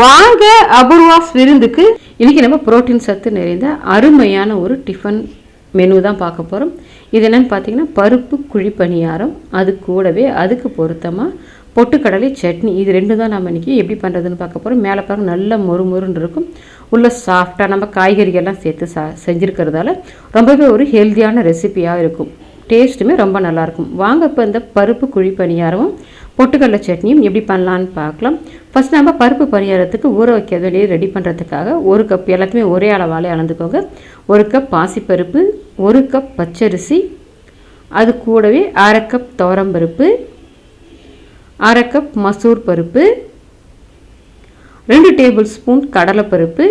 வாங்க அபூர்வாஸ் விருந்துக்கு. இன்னைக்கு நம்ம புரோட்டீன் சத்து நிறைந்த அருமையான ஒரு டிஃபன் மெனு தான் பார்க்க போகிறோம் இது என்னென்னு பார்த்தீங்கன்னா பருப்பு குழி பணியாரம். அது கூடவே அதுக்கு பொருத்தமாக பொட்டுக்கடலை சட்னி. இது ரெண்டு தான் நம்ம இன்றைக்கி எப்படி பண்ணுறதுன்னு பார்க்க போகிறோம் மேலே பாருங்க நல்ல மொறு மொறுன்னு இருக்கும். உள்ள சாஃப்டாக நம்ம காய்கறிகள்லாம் சேர்த்து சா செஞ்சுருக்கிறதால ரொம்பவே ஒரு ஹெல்த்தியான ரெசிபியாக இருக்கும். டேஸ்ட்டுமே ரொம்ப நல்லாயிருக்கும் வாங்க இப்போ இந்த பருப்பு குழி பணியாரமும் பொட்டுக்கடலை சட்னியும் எப்படி பண்ணலான்னு பார்க்கலாம். ஃபஸ்ட் நம்ம பருப்பு பரிகாரத்துக்கு ஊற வைக்கிறது வெளியே ரெடி பண்ணுறதுக்காக ஒரு கப் எல்லாத்தையுமே ஒரே அளவாலே அளந்துக்கோங்க. ஒரு கப் பாசிப்பருப்பு ஒரு கப் பச்சரிசி அது கூடவே அரை கப் துவரம்பருப்பு அரை கப் மசூர் பருப்பு ரெண்டு டேபிள் ஸ்பூன் கடலைப்பருப்பு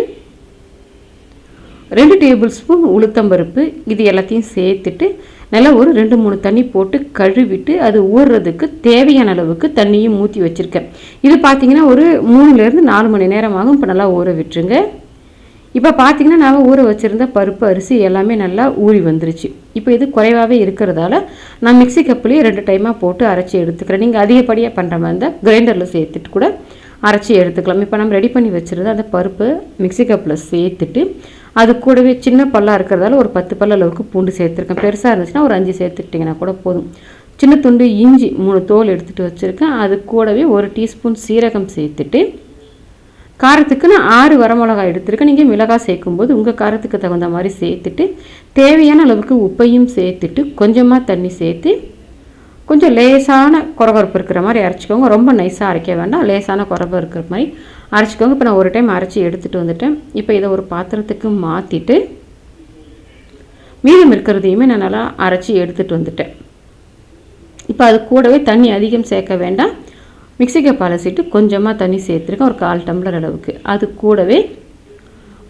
ரெண்டு டேபிள் ஸ்பூன் உளுத்தம்பருப்பு இது எல்லாத்தையும் சேர்த்துட்டு நல்லா ஒரு ரெண்டு மூணு தண்ணி போட்டு கழுவிட்டு அது ஊறுறதுக்கு தேவையான அளவுக்கு தண்ணியும் ஊற்றி வச்சுருக்கேன். இது பார்த்தீங்கன்னா ஒரு மூணுலேருந்து நாலு மணி நேரம் ஆகும் இப்போ நல்லா ஊற விட்டுருங்க. இப்போ பார்த்தீங்கன்னா நான் ஊற வச்சுருந்த பருப்பு அரிசி எல்லாமே நல்லா ஊறி வந்துருச்சு. இப்போ இது குறைவாகவே இருக்கிறதால நான் மிக்ஸி கப்புலேயே ரெண்டு டைமாக போட்டு அரைச்சி எடுத்துக்கிறேன். நீங்கள் அதிகப்படியாக பண்ணுற மாதிரி இருந்தால் கிரைண்டரில் சேர்த்துட்டு கூட அரைச்சி எடுத்துக்கலாம். இப்போ நம்ம ரெடி பண்ணி வச்சுருந்த அந்த பருப்பு மிக்சி கப்பில் சேர்த்துட்டு அது கூடவே சின்ன பல்லாக இருக்கிறதால ஒரு பத்து பல்ல அளவுக்கு பூண்டு சேர்த்துருக்கேன். பெருசாக இருந்துச்சுன்னா ஒரு அஞ்சு சேர்த்துக்கிட்டிங்கன்னா கூட போதும். சின்ன துண்டு இஞ்சி மூணு தோல் எடுத்துகிட்டு வச்சுருக்கேன். அது கூடவே ஒரு டீஸ்பூன் சீரகம் சேர்த்துட்டு காரத்துக்கு நான் ஆறு வரமிளகாய் எடுத்திருக்கேன். நீங்கள் மிளகாய் சேர்க்கும்போது உங்கள் காரத்துக்கு தகுந்த மாதிரி சேர்த்துட்டு தேவையான அளவுக்கு உப்பையும் சேர்த்துட்டு கொஞ்சமாக தண்ணி சேர்த்து கொஞ்சம் லேசான குறவரப்பு இருக்கிற மாதிரி அரைச்சிக்கோங்க. ரொம்ப நைஸாக அரைக்க வேண்டாம். லேசான குறவு இருக்கிற மாதிரி அரைச்சிக்கோங்க. இப்போ நான் ஒரு டைம் அரைச்சி எடுத்துகிட்டு வந்துட்டேன். இப்போ இதை ஒரு பாத்திரத்துக்கு மாற்றிட்டு மீதம் இருக்கிறதையுமே நான் நல்லா அரைச்சி எடுத்துகிட்டு வந்துட்டேன். இப்போ அது கூடவே தண்ணி அதிகம் சேர்க்க வேண்டாம். மிக்சிக்கு பழசிட்டு கொஞ்சமாக தண்ணி சேர்த்துருக்கேன். ஒரு கால் டம்ளர் அளவுக்கு. அது கூடவே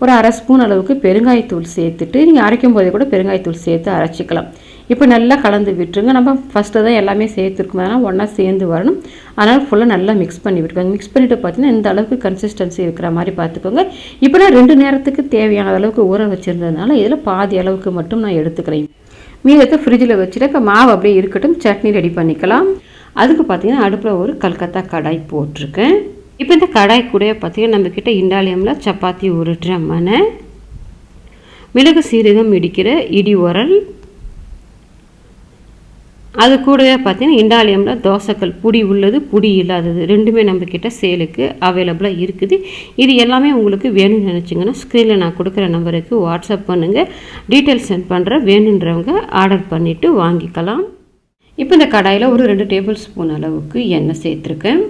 ஒரு அரை ஸ்பூன் அளவுக்கு பெருங்காயத்தூள் சேர்த்துட்டு நீங்கள் அரைக்கும் போதே கூட பெருங்காயத்தூள் சேர்த்து அரைச்சிக்கலாம். இப்போ நல்லா கலந்து விட்டுருங்க. நம்ம ஃபஸ்ட்டு தான் எல்லாமே சேர்த்துருக்கோம். அதனால் ஒன்றா சேர்ந்து வரணும். அதனால் ஃபுல்லாக நல்லா மிக்ஸ் பண்ணி விட்டுருக்கோங்க மிக்ஸ் பண்ணிவிட்டு பார்த்தீங்கன்னா இந்த அளவுக்கு கன்சிஸ்டன்சி இருக்கிற மாதிரி பார்த்துக்கோங்க இப்போ நான் ரெண்டு நேரத்துக்கு தேவையான அளவுக்கு ஊற வச்சுருந்ததுனால இதில் பாதி அளவுக்கு மட்டும் நான் எடுத்துக்கிறேன். மீதத்தை ஃப்ரிட்ஜில் வச்சுட்டு இப்போ மாவு அப்படியே இருக்கட்டும். சட்னி ரெடி பண்ணிக்கலாம். அதுக்கு பார்த்தீங்கன்னா அடுப்பில் ஒரு கல்கத்தா கடாய் போட்டிருக்கேன். இப்போ இந்த கடாய் கூட பார்த்தீங்கன்னா நம்மக்கிட்ட இண்டாலியமில் சப்பாத்தி உருட்டுற மனை மிளகு சீரகம் இடிக்கிற இடி உரல் அது கூடவே பார்த்தீங்கன்னா இண்டாலியமில் தோசைக்கல் புடி உள்ளது புடி இல்லாதது. ரெண்டுமே நம்மக்கிட்ட சேலுக்கு அவைலபிளாக இருக்குது. இது எல்லாமே உங்களுக்கு வேணும்னு நினச்சிங்கன்னா ஸ்க்ரீனில் நான் கொடுக்குற நம்பருக்கு வாட்ஸ்அப் பண்ணுங்கள் டீட்டெயில்ஸ் சென்ட் பண்ணுறேன் வேணுன்றவங்க ஆர்டர் பண்ணிவிட்டு வாங்கிக்கலாம். இப்போ இந்த கடாயில் ஒரு ரெண்டு டேபிள் ஸ்பூன் அளவுக்கு எண்ணெய் சேர்த்துருக்கேன்.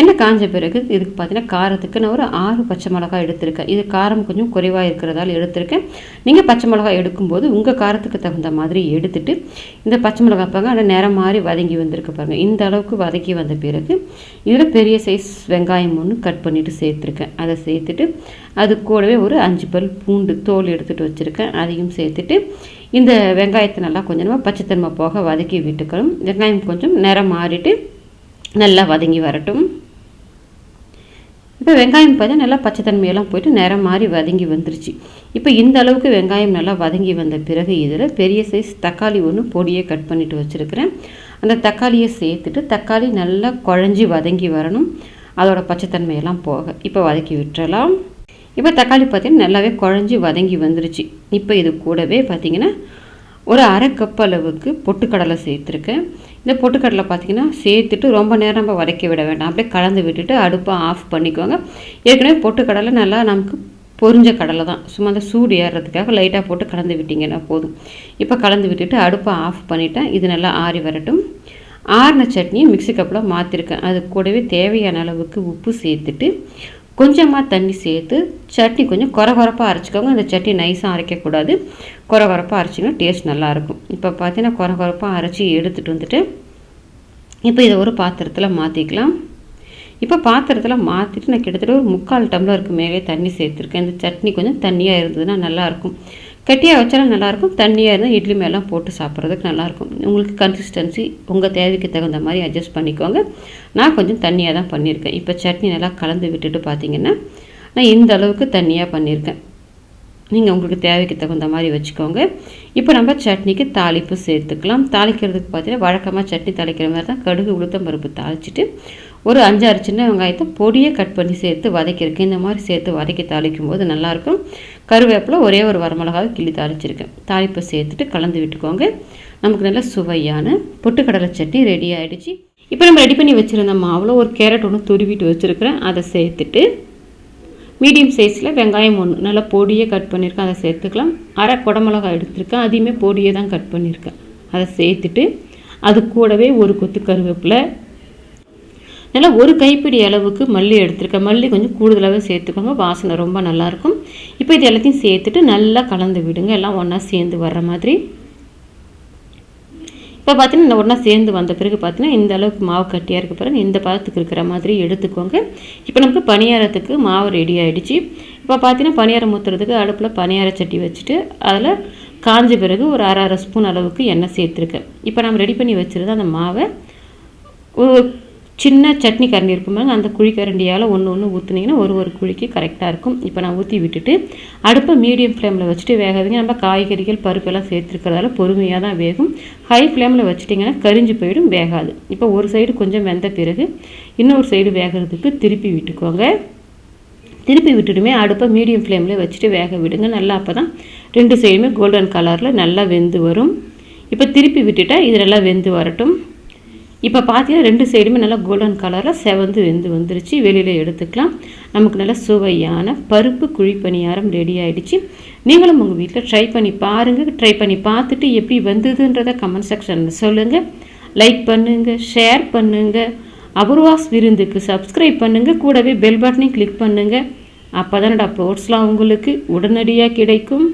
எண்ணெய் காஞ்ச பிறகு இதுக்கு பார்த்தீங்கன்னா காரத்துக்கு நான் ஒரு ஆறு பச்சை மிளகாய் எடுத்திருக்கேன். இது காரம் கொஞ்சம் குறைவாக இருக்கிறதால எடுத்திருக்கேன். நீங்கள் பச்சை மிளகாய் எடுக்கும்போது உங்கள் காரத்துக்கு தகுந்த மாதிரி எடுத்துட்டு இந்த பச்சை மிளகாய் பாருங்க ஆனால் நேரம் மாதிரி வதங்கி வந்திருக்கு பாருங்கள் இந்த அளவுக்கு வதக்கி வந்த பிறகு இதில் பெரிய சைஸ் வெங்காயம் ஒன்று கட் பண்ணிவிட்டு சேர்த்துருக்கேன். அதை சேர்த்துட்டு அது கூடவே ஒரு அஞ்சு பல் பூண்டு தோல் எடுத்துகிட்டு வச்சுருக்கேன். அதையும் சேர்த்துட்டு இந்த வெங்காயத்தை நல்லா கொஞ்சமாக பச்சைத்தன்மை போக வதக்கி விட்டுக்கணும். வெங்காயம் கொஞ்சம் நிறம் மாறிட்டு நல்லா வதங்கி வரட்டும். இப்போ வெங்காயம் பார்த்தா நல்லா பச்சைத்தன்மையெல்லாம் போயிட்டு நிறம் மாறி வதங்கி வந்துருச்சு. இப்போ இந்த அளவுக்கு வெங்காயம் நல்லா வதங்கி வந்த பிறகு இதில் பெரிய சைஸ் தக்காளி ஒன்று பொடியை கட் பண்ணிட்டு வச்சுருக்கிறேன். அந்த தக்காளியை சேர்த்துட்டு தக்காளி நல்லா குழஞ்சி வதங்கி வரணும். அதோட பச்சைத்தன்மையெல்லாம் போக இப்போ வதக்கி விட்டுறலாம். இப்போ தக்காளி பார்த்திங்கன்னா நல்லாவே குழஞ்சி வதங்கி வந்துருச்சு. இப்போ இது கூடவே பார்த்திங்கன்னா ஒரு அரை கப் அளவுக்கு பொட்டுக்கடலை சேர்த்துருக்கேன். இந்த பொட்டுக்கடலை பார்த்திங்கன்னா சேர்த்துட்டு ரொம்ப நேரம் நம்ம வதக்கி விட வேண்டாம். அப்படியே கலந்து விட்டுட்டு அடுப்பை ஆஃப் பண்ணிக்கோங்க. ஏற்கனவே பொட்டுக்கடலை நல்லா நமக்கு பொரிஞ்ச கடலை தான். சும்மா அந்த சூடு ஏறுறதுக்காக லைட்டாக போட்டு கலந்து விட்டிங்கன்னா போதும். இப்போ கலந்து விட்டுட்டு அடுப்பை ஆஃப் பண்ணிவிட்டேன் இது நல்லா ஆறி வரட்டும். ஆறின சட்னியை மிக்ஸி கப்பில் மாற்றிருக்கேன் அது கூடவே தேவையான அளவுக்கு உப்பு சேர்த்துட்டு கொஞ்சமாக தண்ணி சேர்த்து சட்னி கொஞ்சம் குறை குறைப்பாக அரைச்சிக்கோங்க. அந்த சட்னி நைஸாக அரைக்கக்கூடாது. குறை குறைப்பாக அரைச்சிங்கன்னா டேஸ்ட் நல்லாயிருக்கும். இப்போ பார்த்தீங்கன்னா குறை குறைப்பாக அரைச்சி எடுத்துகிட்டு வந்துட்டு இப்போ இதை ஒரு பாத்திரத்தில் மாற்றிக்கலாம் இப்போ பாத்திரத்தில் மாற்றிட்டு நான் கிட்டத்தட்ட ஒரு முக்கால் டம்ளருக்கு மேலே தண்ணி சேர்த்துருக்கேன். இந்த சட்னி கொஞ்சம் தண்ணியாக இருந்ததுன்னா நல்லாயிருக்கும். கட்டியாக வச்சாலும் நல்லாயிருக்கும் தண்ணியாக இருந்தால் இட்லி மேலாம் போட்டு சாப்பிட்றதுக்கு நல்லாயிருக்கும். உங்களுக்கு கன்சிஸ்டன்சி உங்கள் தேவைக்கு தகுந்த மாதிரி அட்ஜஸ்ட் பண்ணிக்கோங்க. நான் கொஞ்சம் தண்ணியாக தான் பண்ணியிருக்கேன். இப்போ சட்னி நல்லா கலந்து விட்டுட்டு பார்த்தீங்கன்னா நான் இந்த அளவுக்கு தண்ணியாக பண்ணியிருக்கேன். நீங்கள் உங்களுக்கு தேவைக்கு தகுந்த மாதிரி வச்சுக்கோங்க. இப்போ நம்ம சட்னிக்கு தாளிப்பு சேர்த்துக்கலாம். தாளிக்கிறதுக்கு பார்த்தீங்கன்னா வழக்கமாக சட்னி தாளிக்கிற மாதிரி தான் கடுகு உளுத்தம் பருப்பு தாளிச்சிட்டு ஒரு அஞ்சாறு சின்ன வெங்காயத்தை பொடியை கட் பண்ணி சேர்த்து வதக்கியிருக்கேன். இந்த மாதிரி சேர்த்து வதக்கி தாளிக்கும் போது நல்லாயிருக்கும். கருவேப்பில் ஒரே ஒரு வரமிளகாவை கிள்ளி தாளிச்சிருக்கேன். தாளிப்பை சேர்த்துட்டு கலந்து விட்டுக்கோங்க. நமக்கு நல்ல சுவையான பொட்டுக்கடலை சட்னி ரெடி ஆகிடுச்சு இப்போ நம்ம ரெடி பண்ணி வச்சுருந்த மாவில் ஒரு கேரட் ஒன்று துருவிட்டு வச்சுருக்கிறேன். அதை சேர்த்துட்டு மீடியம் சைஸில் வெங்காயம் ஒன்று நல்லா பொடியே கட் பண்ணியிருக்கேன். அதை சேர்த்துக்கலாம். அரை குடமிளகா எடுத்திருக்கேன். அதையுமே பொடியே தான் கட் பண்ணியிருக்கேன். அதை சேர்த்துட்டு அது கூடவே ஒரு கொத்து கருவேப்பிலை நல்லா ஒரு கைப்பிடி அளவுக்கு மல்லி எடுத்துருக்கேன். மல்லி கொஞ்சம் கூடுதலாகவே சேர்த்துக்கோங்க. வாசனை ரொம்ப நல்லாயிருக்கும். இப்போ இது எல்லாத்தையும் சேர்த்துட்டு நல்லா கலந்து விடுங்க. எல்லாம் ஒன்றா சேர்ந்து வர்ற மாதிரி. இப்போ பார்த்தீங்கன்னா இந்த ஒன்றா சேர்ந்து வந்த பிறகு பார்த்தீங்கன்னா இந்த அளவுக்கு மாவு கட்டியாக இருக்க பிறகு இந்த பதத்துக்கு இருக்கிற மாதிரி எடுத்துக்கோங்க. இப்போ நமக்கு பணியாரத்துக்கு மாவு ரெடி ஆகிடுச்சு இப்போ பார்த்தீங்கன்னா பணியாரம் ஊற்றுறதுக்கு அடுப்பில் பணியார சட்டி வச்சுட்டு அதில் காஞ்ச பிறகு ஒரு அரை அரை ஸ்பூன் அளவுக்கு எண்ணெய் சேர்த்துருக்கேன். இப்போ நம்ம ரெடி பண்ணி வச்சுருந்த அந்த மாவை சின்ன சட்னி கரண்டி இருக்கும் அந்த குழி கரண்டியால் ஒன்று ஒன்று ஊற்றுனீங்கன்னா ஒரு ஒரு குழிக்கு கரெக்டாக இருக்கும். இப்போ நான் ஊற்றி விட்டுட்டு அடுப்பை மீடியம் ஃப்ளேமில் வச்சுட்டு வேகாதீங்க. நம்ம காய்கறிகள் பருப்பெல்லாம் சேர்த்துருக்கிறதால பொறுமையாக தான் வேகும். ஹை ஃப்ளேமில் வச்சுட்டிங்கன்னா கரிஞ்சு போயிடும் வேகாது. இப்போ ஒரு சைடு கொஞ்சம் வெந்த பிறகு இன்னொரு சைடு வேகிறதுக்கு திருப்பி விட்டுக்கோங்க. திருப்பி விட்டுடுமே அடுப்பை மீடியம் ஃப்ளேமில் வச்சுட்டு வேக விடுங்க. நல்லா அப்போ தான் ரெண்டு சைடுமே கோல்டன் கலரில் நல்லா வெந்து வரும். இப்போ திருப்பி விட்டுட்டால் இது நல்லா வெந்து வரட்டும். இப்போ பார்த்தீங்கன்னா ரெண்டு சைடுமே நல்லா கோல்டன் கலரில் செவந்து வெந்து வந்துருச்சு. வெளியில் எடுத்துக்கலாம். நமக்கு நல்ல சுவையான பருப்பு குழிப்பணியாரம் ரெடி ஆகிடுச்சு நீங்களும் உங்கள் வீட்டில் ட்ரை பண்ணி பாருங்கள் ட்ரை பண்ணி பார்த்துட்டு எப்படி வந்ததுன்றதை கமெண்ட் செக்ஷனில் சொல்லுங்கள் லைக் பண்ணுங்கள் ஷேர் பண்ணுங்கள் அபூர்வாஸ் விருந்துக்கு சப்ஸ்கிரைப் பண்ணுங்கள் கூடவே பெல் பட்டனையும் கிளிக் பண்ணுங்கள் அப்போ தான் அப்லோட்ஸ்லாம் உங்களுக்கு உடனடியாக கிடைக்கும்.